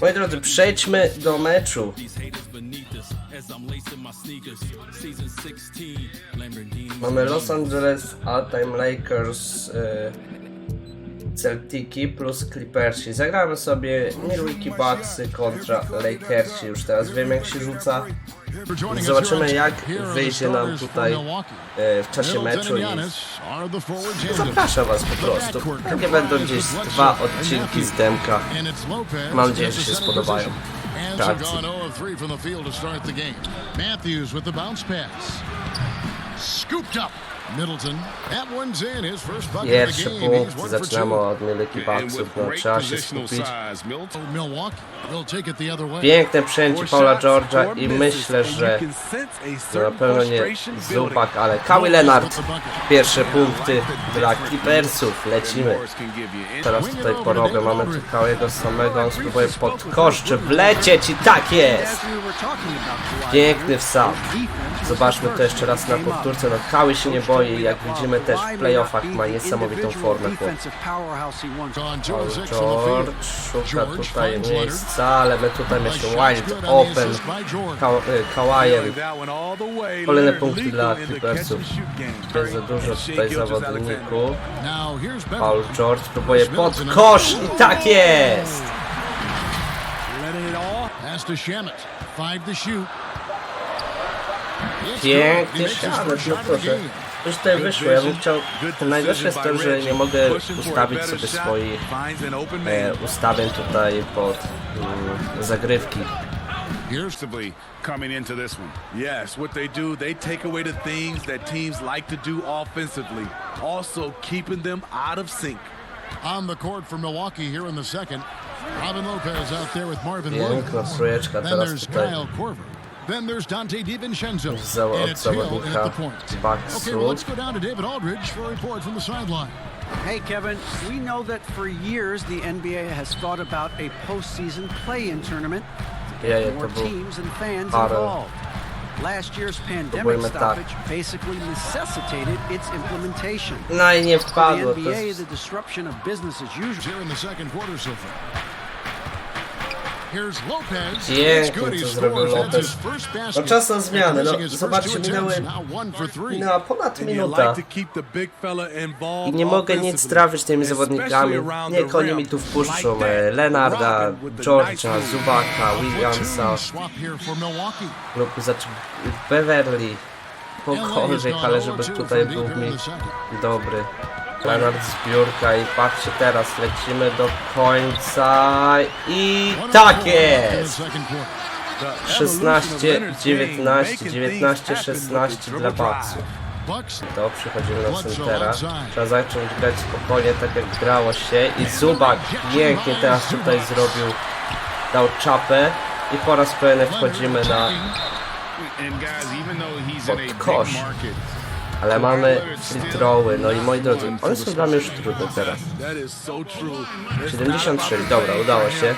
Moi drodzy, przejdźmy do meczu. Mamy Los Angeles All-Time Lakers y, Celtiki plus Clippersi. Zagramy sobie Milwaukee Bucksy kontra Lakersi. Już teraz wiem jak się rzuca. Zobaczymy jak wyjdzie nam tutaj y, w czasie meczu i zapraszam was po prostu. Takie będą gdzieś dwa odcinki z demka. Mam nadzieję, że się spodobają. Tak. Matthews with the bounce pass. Scooped up. Middleton. That one's in his first bucket of Pierwszy the game. He's punkt, one for zaczynamy two. od Milwaukee Bucksów, no trzeba się skupić. Milwaukee will take it the other way. Piękne przyjęcie Paula George'a i myślę, że no na pewno nie Zubak, ale Kawhi Leonard. Pierwsze punkty dla Clippersów. Lecimy. Teraz tutaj porobię. Mamy tu Kawiego samego. On spróbuje pod kosz, czy wlecieć i tak jest. Piękny wsad. Zobaczmy to jeszcze raz na powtórce. No Kawi się nie boi. Jak widzimy też w playoffach ma niesamowitą formę Paul George szuka tutaj miejsca, ale my tutaj myślę Wild Open. Ka y, Kawajem. Kolejne punkty dla Clippersów. Jest za dużo tutaj zawodników. Paul. George próbuje pod kosz i tak jest! Siadet, first no proszę. Już tutaj wyszło, ja bym chciał... Najgorsze jest to, że nie mogę ustawić sobie swoich e, ustawień tutaj pod mm, zagrywki. Coming into this one. Yes, what they do, they take away the things that teams like to do offensively, also keeping them out of sync. on the court for Milwaukee here in the second. Robin Lopez out there with Marvin Williams. Then teraz there's Kyle Korver. Then there's Dante DiVincenzo. za, And it's Hill in at the point. Bucksu. Okay, well, let's go down to David Aldridge for a report from the sideline. Hey, Kevin, we know that for years the NBA has thought about a postseason play-in tournament to Jeje, get to more teams and fans involved. Last year's pandemic stoppage basically necessitated its implementation. No i nie For the NBA, the disruption of business as usual. Here in the second quarter so far. Pięknie, co zrobił Lopez. No czas na zmiany, no zobaczcie, minęły, minęła ponad minuta. to I nie mogę nic trafić tymi zawodnikami. Niech oni mi tu wpuszczą e. Lenarda, George'a, Zubaka, Williamsa lub zaczy... Beverly. Kogokolwiek, ale żeby tutaj był mi dobry. Leonard zbiórka i patrzcie teraz, lecimy do końca i tak jest! 16, 19, 19, 16 dla Bucksów. To przechodzimy na centera. Trzeba zacząć grać spokojnie, tak jak grało się. I Zubak pięknie teraz tutaj zrobił. Dał czapę. I po raz kolejny wchodzimy na... And Ale mamy filtroły. No i moi drodzy, one są dla mnie już trudne teraz. That is so true. It's 76, not dobra, udało się.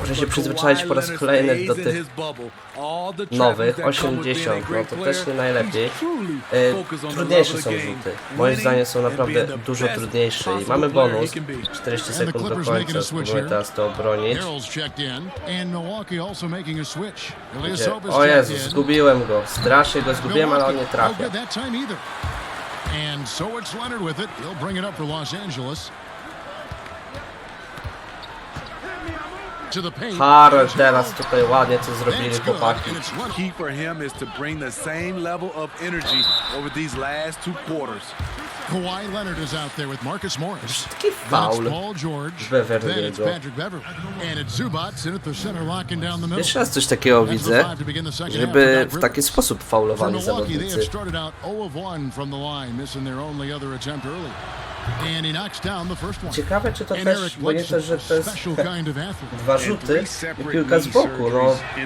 Muszę się przyzwyczaić po raz kolejny do tych nowych, traffic that come with being a 80, no to też nie najlepiej. E, trudniejsze są rzuty. Moim zdaniem są naprawdę dużo trudniejsze. I mamy bonus. he can be. 40 And the sekund do końca. Spróbuję teraz to obronić. Gdzie? O Jezu, zgubiłem go. Strasznie go zgubiłem, ale on nie trafia. And so it's Leonard with it. He'll bring it up for Los Angeles. Harold teraz tutaj ładnie co zrobili chłopaki. Key for him is to bring the same level of energy over these last two quarters. Kawhi Leonard is out there with Marcus Morris. Taki faul. Paul George. Beverly'ego. Then it's Patrick Beverly. And it's Zubats in at the center, locking down the middle. Jeszcze raz coś takiego widzę, five to begin the second half żeby w taki sposób faulowali Milwaukee, they have zawodnicy. started out 0 of 1 from the line, missing their only other attempt early. And he knocks down the first one. Ciekawe czy to też, bo nie to, że to jest special kind of athlete. dwa rzuty i piłka z boku,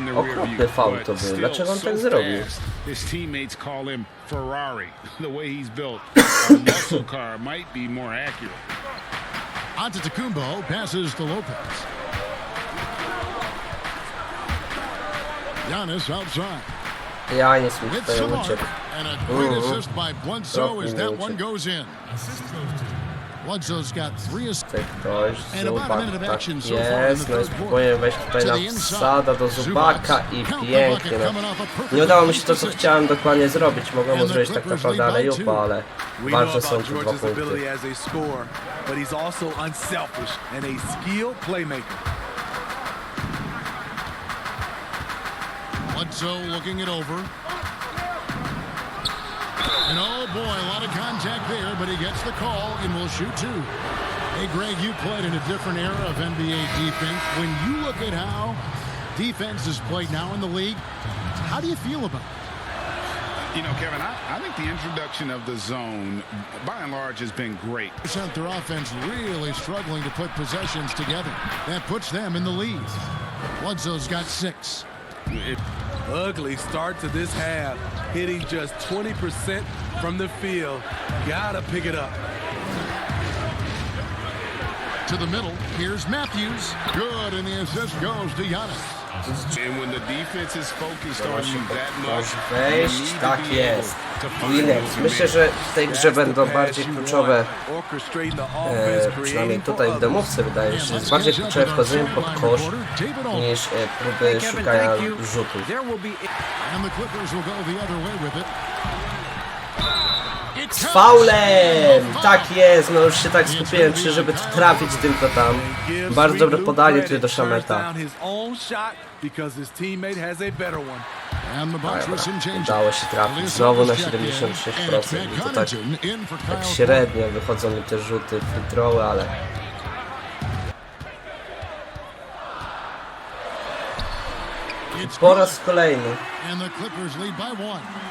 no okropny faul to był. Dlaczego on tak zrobił? His teammates call him Ferrari, the way he's built. A muscle car might be more accurate. Antetokounmpo passes to Lopez. Giannis outside. Janis mi It's tutaj Samar. uciekł. And a great Mhm. assist by Bledsoe as that Trochę one uciekł. goes in. Bledsoe's got three assists. Tutaj ktoś, And about a Zubak, minute of tak action so far in jest, the no i third spróbuję wejść tutaj To na wsada do Zubaka i pięknie, no. Nie udało mi się to, co chciałem dokładnie zrobić, mogłem And the zrobić tak naprawdę, lead ale We ważne są te dwa punkty. Bledsoe looking it over. And oh boy, a lot of contact there, but he gets the call and will shoot two. Hey, Greg, you played in a different era of NBA defense. When you look at how defense is played now in the league, how do you feel about it? You know, Kevin, I, I think the introduction of the zone, by and large, has been great. Percent their offense really struggling to put possessions together. That puts them in the lead. Bledsoe's got six. It- Ugly start to this half, hitting just 20% from the field. Gotta pick it up. To the middle, here's Matthews. Good, and the assist goes to Giannis. and when the defense is focused on you that much, Możesz you need to be able to find Williams, myślę, że w tej grze będą bardziej kluczowe, e, przynajmniej tutaj w demówce wydaje się, że jest bardziej kluczowe wchodzenie pod kosz niż e, próby szukania. It Z faulem! Tak jest, no już się tak skupiłem, czy żeby trafić tylko tam. Bardzo dobre podanie tutaj do Szameta. Udało się trafić znowu na 76% i to tak, tak średnio wychodzą mi te rzuty, free ale po raz kolejny.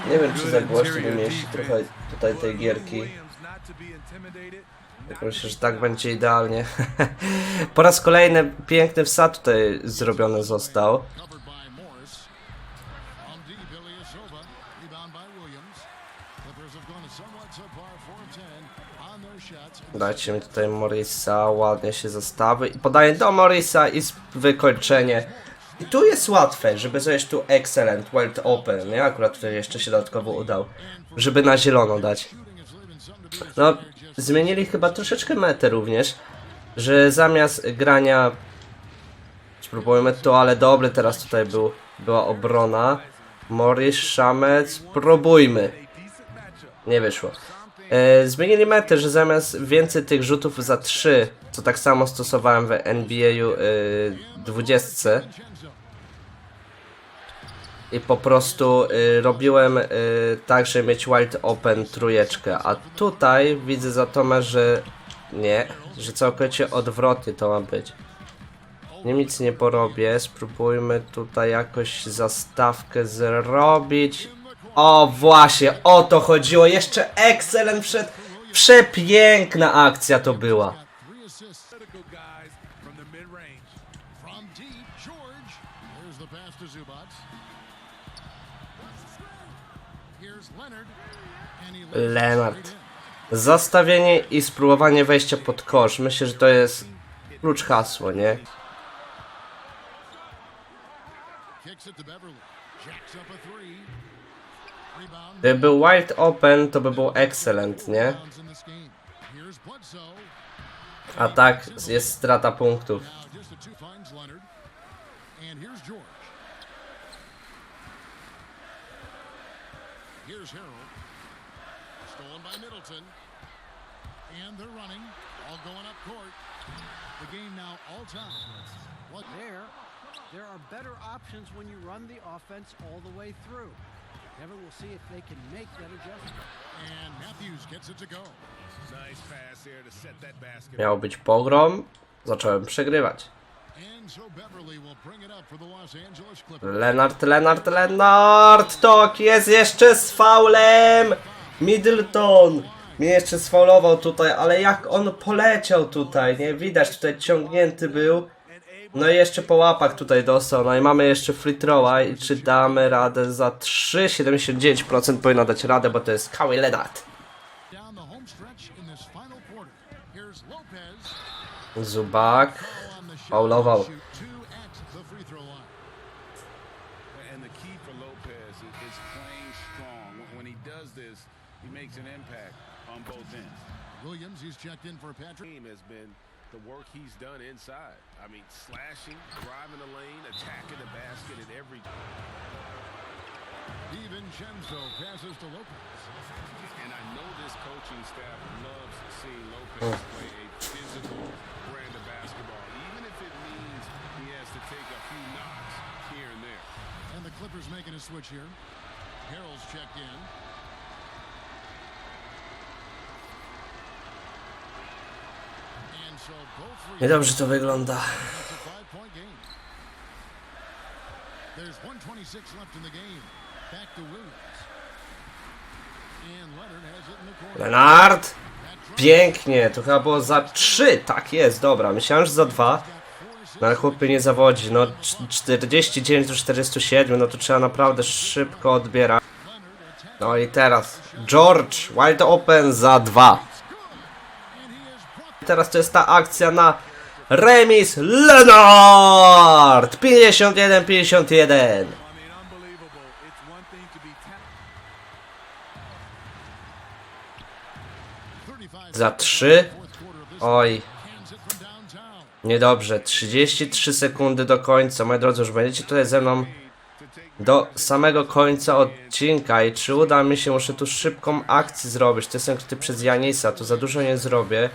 Nie wiem czy za głośno trochę tutaj tej gierki. Tak Myślę, że tak będzie idealnie. po raz kolejny piękny wsad tutaj zrobiony został. Covered by Morris. On D, Billy Isoba. Rebound by Williams. Clippers have gone somewhat subpar 4 of 10 on their shots. Dajcie mi tutaj Morisa, ładnie się zastawy i podaję do Morisa i wykończenie. I tu jest łatwe, żeby zejść tu excellent, world open, nie? Akurat tutaj jeszcze się dodatkowo udał, żeby na zielono dać. No, zmienili chyba troszeczkę metę również, że zamiast grania spróbujmy to, ale dobry teraz tutaj był, była obrona. Morris, Szamec, próbujmy. Nie wyszło. E, zmienili metę, że zamiast więcej tych rzutów za 3, co tak samo stosowałem w NBA e, 20 i po prostu y, robiłem tak, żeby mieć Wild Open trójeczkę, a tutaj widzę za to, że nie, że całkowicie odwrotnie to ma być. Nie nic nie porobię, spróbujmy tutaj jakoś zastawkę zrobić. O właśnie, o to chodziło, jeszcze excellent przed... Przepiękna akcja to była. Leonard. Zastawienie i spróbowanie wejścia pod kosz. Myślę, że to jest klucz hasło, nie? Kicks it to Beverly. Jacks up a three. Gdyby był Wild Open, to by był excellent, nie? A tak jest strata punktów. There are better options when you run the offense all the way through. Kevin will see if they can make that adjustment. And Matthews gets it to go. Nice pass there to set that basket. Miał być pogrom, zacząłem przegrywać. Lenart, Lenart, Lenart! Tok jest jeszcze z faulem! Middleton! Mnie jeszcze sfaulował tutaj, ale jak on poleciał tutaj, nie? Widać, tutaj ciągnięty był. No i jeszcze po łapach tutaj dostał, no i mamy jeszcze free throwa i czy damy radę za 3? 79% powinno dać radę, bo to jest Kawhi Leonard. Zubak faulował. Williams, he's checked in for Patrick. Game has been the work he's done inside. I mean, slashing, driving the lane, attacking the basket at every. DiVincenzo passes to Lopez. And I know this coaching staff loves seeing Lopez play a physical brand of basketball, even if it means he has to take a few knocks here and there. And the Clippers making a switch here. Harrell's checked in. Niedobrze to wygląda. That's a five-point game. There's 126 left in the game. Back to Williams. And Leonard has it in the corner. Lenard! Pięknie, to chyba było za 3. Tak jest, dobra. Myślałem, że za 2. No ale chłopie nie zawodzi. No cz- 49 do 47, no to trzeba naprawdę szybko odbierać. No i teraz George wide open za 2. Teraz to jest ta akcja na remis Leonard! 51-51. I mean, unbelievable. It's one thing to be talented. 35 Za 3. fourth quarter of this Oj, niedobrze. 33 sekundy do końca. Moi drodzy, już będziecie tutaj ze mną do samego końca odcinka i czy uda mi się, muszę tu szybką akcję zrobić. To są ty przez Janisa, tu za dużo nie zrobię.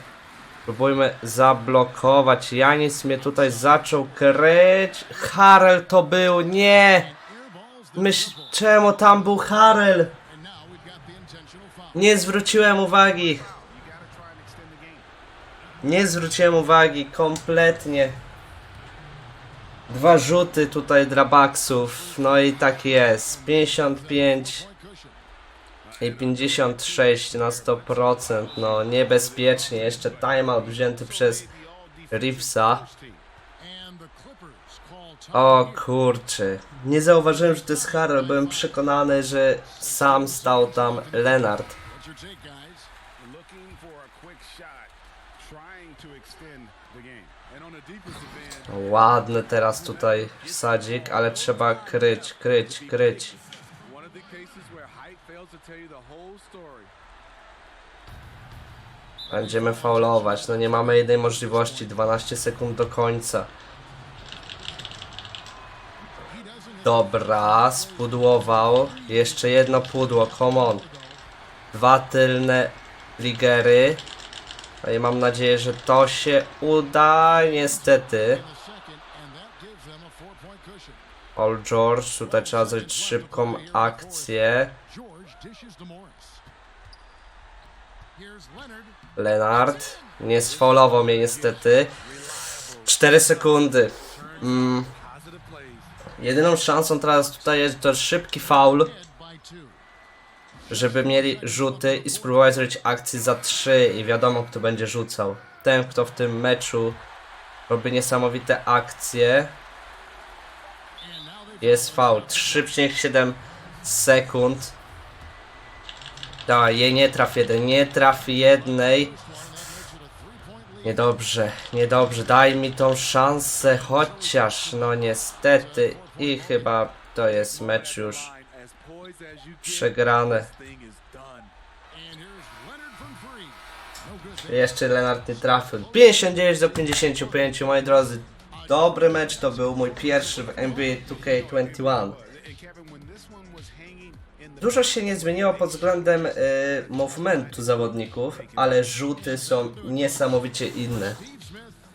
Próbujmy zablokować. Janis mnie tutaj zaczął kryć. Harel to był, nie! Myśl, czemu tam był Harel? Nie zwróciłem uwagi. Nie zwróciłem uwagi kompletnie. Dwa rzuty tutaj dla Bucksów. No i tak jest. 55 i 56 na 100%. No niebezpiecznie. Jeszcze timeout wzięty przez Reevesa. O kurczy. Nie zauważyłem, że to jest Harrell. Byłem przekonany, że sam stał tam Leonard. Ładny teraz tutaj sadzik, ale trzeba kryć, kryć, kryć. Cases where fails to tell you the whole story. Będziemy faulować. No nie mamy jednej możliwości. 12 sekund do końca. Dobra, spudłował. Jeszcze jedno pudło, come on. Dwa tylne ligery. No i mam nadzieję, że to się uda. Niestety. The second, and that gives them a four-point cushion. Paul George, tutaj trzeba zrobić szybką akcję. Leonard. Nie sfaulował mnie niestety. 4 sekundy. Mm, jedyną szansą teraz tutaj jest to szybki faul, żeby mieli rzuty i spróbować zrobić akcję za 3 i wiadomo kto będzie rzucał. Ten kto w tym meczu robi niesamowite akcje. Jest faul. 3,7 sekund. Da, jej nie traf jeden, nie traf jednej. Niedobrze, niedobrze, daj mi tą szansę, chociaż, no niestety. I chyba to jest mecz już przegrany. Jeszcze Lenart nie trafił. 59 do 55, moi drodzy. Dobry mecz to był mój pierwszy w NBA 2K21. And Kevin, when this one was hanging in the Dużo się nie zmieniło pod względem y, movementu zawodników, ale rzuty są niesamowicie inne.